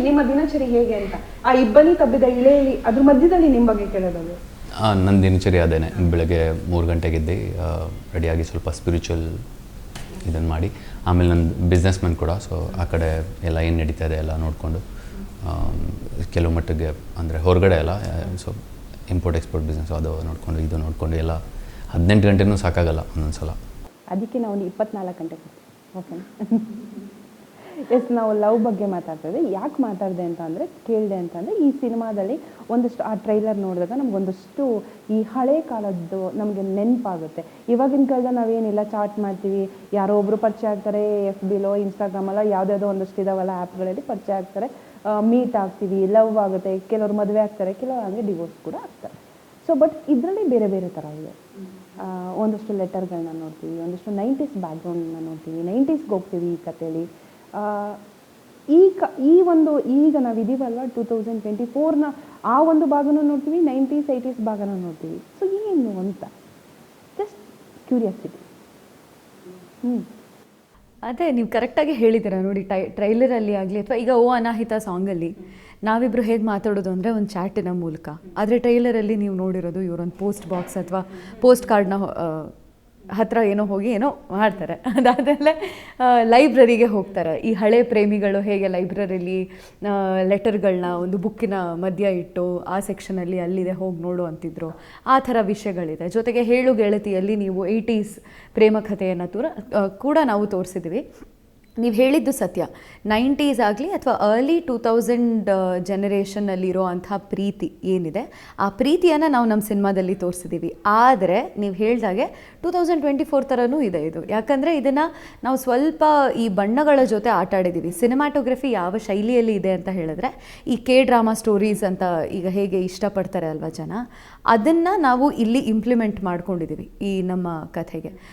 ನಿಮ್ಮ ದಿನಚರಿ ಹೇಗೆ ಅಂತ? ಆ ಇಬ್ಬನಿ ತಬ್ಬಿದ ಇಳೆಯಲ್ಲಿ ಅದ್ರ ಮಧ್ಯದಲ್ಲಿ ನಿಮ್ಮ ಬಗ್ಗೆ ಕೇಳೋದು ನನ್ನ ದಿನಚರಿ ಅದೇನೆ ಬೆಳಗ್ಗೆ ಮೂರು ಗಂಟೆಗೆ ಎದ್ದು ರೆಡಿಯಾಗಿ ಸ್ವಲ್ಪ ಸ್ಪಿರಿಚುವಲ್ ಇದನ್ನು ಮಾಡಿ ಆಮೇಲೆ ನನ್ನ ಬಿಸ್ನೆಸ್ ಮ್ಯಾನ್ ಕೂಡ ಸೊ ಆ ಕಡೆ ಎಲ್ಲ ಏನು ನಡೀತಾ ಇದೆ ಎಲ್ಲ ನೋಡಿಕೊಂಡು ಕೆಲವು ಮಟ್ಟಿಗೆ ಅಂದರೆ ಹೊರಗಡೆ ಎಲ್ಲ ಸೊ ಇಂಪೋರ್ಟ್ ಎಕ್ಸ್ಪೋರ್ಟ್ ಬಿಸ್ನೆಸ್ ಅದು ನೋಡಿಕೊಂಡು ಇದು ನೋಡಿಕೊಂಡು ಎಲ್ಲ ಹದಿನೆಂಟು ಗಂಟೆನೂ ಸಾಕಾಗಲ್ಲ ಒಂದೊಂದು ಸಲ ಅದಕ್ಕೆ ನಾವು ಇಪ್ಪತ್ನಾಲ್ಕು ಗಂಟೆ ಓಕೆನಾ ಎಸ್, ನಾವು ಲವ್ ಬಗ್ಗೆ ಮಾತಾಡ್ತಿದ್ದೆ ಯಾಕೆ ಮಾತಾಡಿದೆ ಅಂತ ಅಂದರೆ, ಕೇಳಿದೆ ಅಂತಂದರೆ ಈ ಸಿನಿಮಾದಲ್ಲಿ ಒಂದಷ್ಟು, ಆ ಟ್ರೈಲರ್ ನೋಡಿದಾಗ ನಮಗೊಂದಷ್ಟು ಈ ಹಳೆ ಕಾಲದ್ದು ನಮಗೆ ನೆನಪಾಗುತ್ತೆ. ಇವಾಗಿನ ಕಾಲದಲ್ಲಿ ನಾವೇನಿಲ್ಲ, ಚಾಟ್ ಮಾಡ್ತೀವಿ. ಯಾರೋ ಒಬ್ಬರು ಪರಿಚಯ ಆಗ್ತಾರೆ ಎಫ್ ಬಿಲೋ ಇನ್ಸ್ಟಾಗ್ರಾಮಲ್ಲ ಯಾವುದ್ಯಾವುದೋ ಒಂದಷ್ಟು ಇದಾವಲ್ಲ ಆ್ಯಪ್ಗಳಲ್ಲಿ ಪರಿಚಯ ಆಗ್ತಾರೆ. ಮೀಟ್ ಆಗ್ತೀವಿ, ಲವ್ ಆಗುತ್ತೆ, ಕೆಲವರು ಮದುವೆ ಆಗ್ತಾರೆ, ಕೆಲವರು ಹಂಗೆ ಡಿವೋರ್ಸ್ ಕೂಡ ಆಗ್ತಾರೆ. ಸೊ ಬಟ್ ಇದರಲ್ಲಿ ಬೇರೆ ಬೇರೆ ಥರ ಇದೆ. ಒಂದಷ್ಟು ಲೆಟರ್ಗಳನ್ನ ನೋಡ್ತೀವಿ, ಒಂದಷ್ಟು ನೈಂಟೀಸ್ ಬ್ಯಾಕ್ಗ್ರೌಂಡನ್ನ ನೋಡ್ತೀವಿ. ನೈಂಟೀಸ್ಗೆ ಹೋಗ್ತೀವಿ ಈ ಕಥೆಯಲ್ಲಿ ಈ ಕ, ಈ ಒಂದು, ಈಗ ನಾವು ಇದೀವಲ್ವ ಟೂ ತೌಸಂಡ್ ಟ್ವೆಂಟಿ ಫೋರ್ನ ಆ ಒಂದು ಭಾಗನೂ ನೋಡ್ತೀವಿ ನೈಂಟೀಸ್ ಏಯ್ಟೀಸ್ ಭಾಗನೂ ನೋಡ್ತೀವಿ. ಸೊ ಏನು ಅಂತ? ಜಸ್ಟ್ ಕ್ಯೂರಿಯಾಸಿಟಿ ಹ್ಞೂ ಅದೇ, ನೀವು ಕರೆಕ್ಟಾಗಿ ಹೇಳಿದ್ದೀರಾ ನೋಡಿ, ಟೈ ಟ್ರೈಲರಲ್ಲಿ ಆಗಲಿ ಅಥವಾ ಈಗ ಓ ಅನಾಹಿತ ಸಾಂಗಲ್ಲಿ ನಾವಿಬ್ಬರು ಹೇಗೆ ಮಾತಾಡೋದು ಅಂದರೆ ಒಂದು ಚಾಟಿನ ಮೂಲಕ. ಆದರೆ ಟ್ರೈಲರಲ್ಲಿ ನೀವು ನೋಡಿರೋದು ಇವರೊಂದು ಪೋಸ್ಟ್ ಬಾಕ್ಸ್ ಅಥವಾ ಪೋಸ್ಟ್ ಕಾರ್ಡ್ನ ಹತ್ರ ಏನೋ ಹೋಗಿ ಏನೋ ಮಾಡ್ತಾರೆ. ಅದಾದಮೇಲೆ ಲೈಬ್ರರಿಗೆ ಹೋಗ್ತಾರೆ. ಈ ಹಳೆ ಪ್ರೇಮಿಗಳು ಹೇಗೆ ಲೈಬ್ರರಿಲಿ ಲೆಟರ್ಗಳನ್ನ ಒಂದು ಬುಕ್ಕಿನ ಮಧ್ಯ ಇಟ್ಟು ಆ ಸೆಕ್ಷನಲ್ಲಿ ಅಲ್ಲಿದೆ ಹೋಗಿ ನೋಡು ಅಂತಿದ್ರು. ಆ ಥರ ವಿಷಯಗಳಿದೆ. ಜೊತೆಗೆ ಹೇಳು ಗೆಳತಿಯಲ್ಲಿ ನೀವು ಏಯ್ಟೀಸ್ ಪ್ರೇಮ ಕಥೆಯನ್ನು ತೂರ ಕೂಡ ನಾವು ತೋರಿಸಿದ್ವಿ ನೀವು ಹೇಳಿದ್ದು ಸತ್ಯ. ನೈಂಟೀಸ್ ಆಗಲಿ ಅಥವಾ ಅರ್ಲಿ ಟೂ ತೌಸಂಡ್ ಜನರೇಷನ್ನಲ್ಲಿರೋ ಅಂಥ ಪ್ರೀತಿ ಏನಿದೆ, ಆ ಪ್ರೀತಿಯನ್ನು ನಾವು ನಮ್ಮ ಸಿನಿಮಾದಲ್ಲಿ ತೋರಿಸಿದ್ದೀವಿ ಆದರೆ ನೀವು ಹೇಳ್ದಾಗೆ ಟೂ ತೌಸಂಡ್ ಟ್ವೆಂಟಿ ಫೋರ್ ಥರನೂ ಇದೆ ಇದು. ಯಾಕಂದರೆ ಇದನ್ನು ನಾವು ಸ್ವಲ್ಪ ಈ ಬಣ್ಣಗಳ ಜೊತೆ ಆಟ ಆಡಿದ್ದೀವಿ ಸಿನಿಮಾಟೋಗ್ರಫಿ ಯಾವ ಶೈಲಿಯಲ್ಲಿ ಇದೆ ಅಂತ ಹೇಳಿದ್ರೆ, ಈ ಕೆ ಡ್ರಾಮಾ ಸ್ಟೋರೀಸ್ ಅಂತ ಈಗ ಹೇಗೆ ಇಷ್ಟಪಡ್ತಾರೆ ಅಲ್ವಾ ಜನ, ಅದನ್ನು ನಾವು ಇಲ್ಲಿ ಇಂಪ್ಲಿಮೆಂಟ್ ಮಾಡ್ಕೊಂಡಿದ್ದೀವಿ ಈ ನಮ್ಮ ಕಥೆಗೆ.